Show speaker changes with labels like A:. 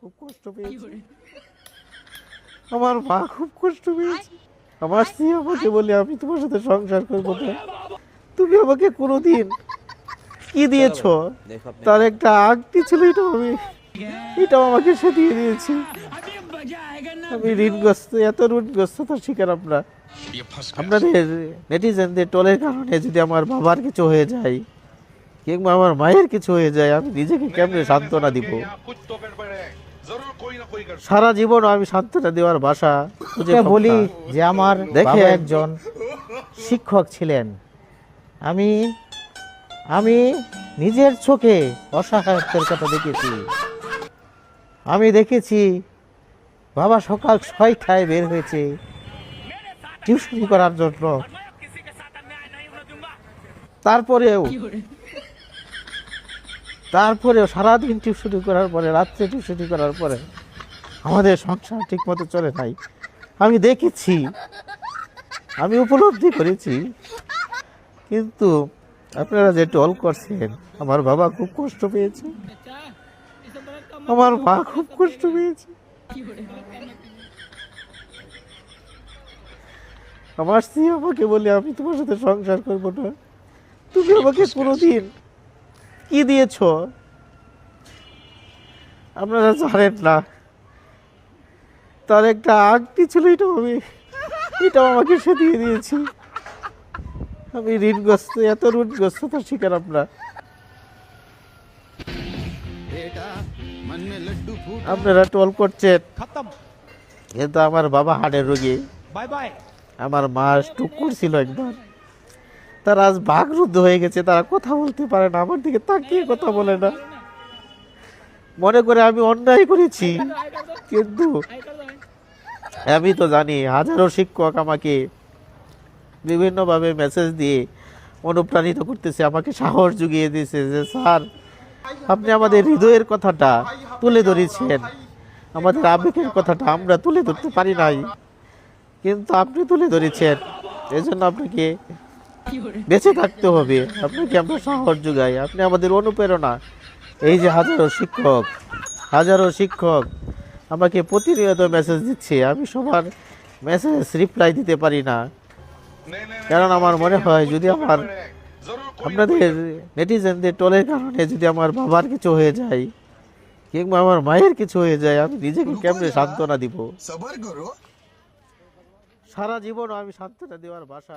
A: খুব কষ্ট পেয়েছে। আমার মা খুব কষ্ট পেয়েছে। আমার স্ত্রী আমাকে বলে আমি তোমার সাথে সংসার করব না তুমি আমাকে কোনোদিন কি দিয়েছ? তার একটা আংটি ছিল এটা আমি এটাও আমাকে সে দিয়ে দিয়েছি। আমি ঋণগ্রস্ত এত ঋণগ্রস্ততার শিকার আমরা। আপনাদের নেটিজেনদের টলের কারণে যদি আমার বাবার কিছু হয়ে যায় কিংবা আমার মায়ের কিছু হয়ে যায় আমি নিজেকে কেমনে সান্ত্বনা দিব? সারা জীবন আমি সান্ত্বনা দেওয়ার ভাষা খুঁজে
B: বলি যে আমার দেখে একজন শিক্ষক ছিলেন। আমি আমি নিজের চোখে অসহায়ত্বের কথা দেখেছি। আমি দেখেছি বাবা সকাল ছয়টায় বের হয়েছে টিউশনি করার জন্য। তারপরেও তারপরেও সারাদিন টিউশনি করার পরে রাত্রে টিউশনি করার পরে আমাদের সংসার ঠিক মতো চলে নাই। আমি দেখেছি, আমি উপলব্ধি করেছি। কিন্তু আপনারা যে টল করছেন, আমার বাবা খুব কষ্ট পেয়েছে। আমার মা খুব কষ্ট পেয়েছে। আমার স্ত্রী আমাকে বলে, আমি তোমার সাথে সংসার করব না। তুমি আমাকে কোনোদিন কি দিয়েছ? আপনারা জানেন না। তার একটা আংটি ছিল এটাও আমি এটাও আমাকে সে দিয়ে দিয়েছি। আমি ঋণগ্রস্ত এত ঋণগ্রস্ততার শিকার আমরা আপনারা টোল করছেন।
A: কিন্তু আমার বাবা হাড়ের রোগী। আমার মা টুক করছিল একবার। তারা আজ বাঘরুদ্ধ হয়ে গেছে তারা কথা বলতে পারে না আমার দিকে তাকিয়ে কথা বলে না। মনে করে আমি অন্যায় করেছি কিন্তু আমি তো জানি হাজারো শিক্ষক আমাকে বিভিন্নভাবে মেসেজ দিয়ে অনুপ্রাণিত করতেছে, আমাকে সাহস জুগিয়ে দিয়েছে যে, স্যার, আপনি আমাদের হৃদয়ের কথাটা তুলে ধরেছেন। আমাদের আবেগের কথাটা আমরা তুলে ধরতে পারি নাই। কিন্তু আপনি তুলে ধরেছেন। এই জন্য আপনাকে বেঁচে থাকতে হবে। আপনাকে আমরা সাহস যোগাই আপনি আমাদের অনুপ্রেরণা। এই যে হাজারো শিক্ষক হাজারো শিক্ষক আমাকে প্রতিনিয়ত মেসেজ দিচ্ছে। আমি সবার মেসেজ রিপ্লাই দিতে পারি না। কারণ আমার মনে হয় যদি আমার আপনাদের নেটিজেনদের টলের কারণে যদি আমার বাবার কিছু হয়ে যায়, কিংবা আমার মায়ের কিছু হয়ে যায়, আমি নিজেকে কেমনে সান্ত্বনা দিব? সারা জীবন আমি সান্ত্বনা দেওয়ার ভাষা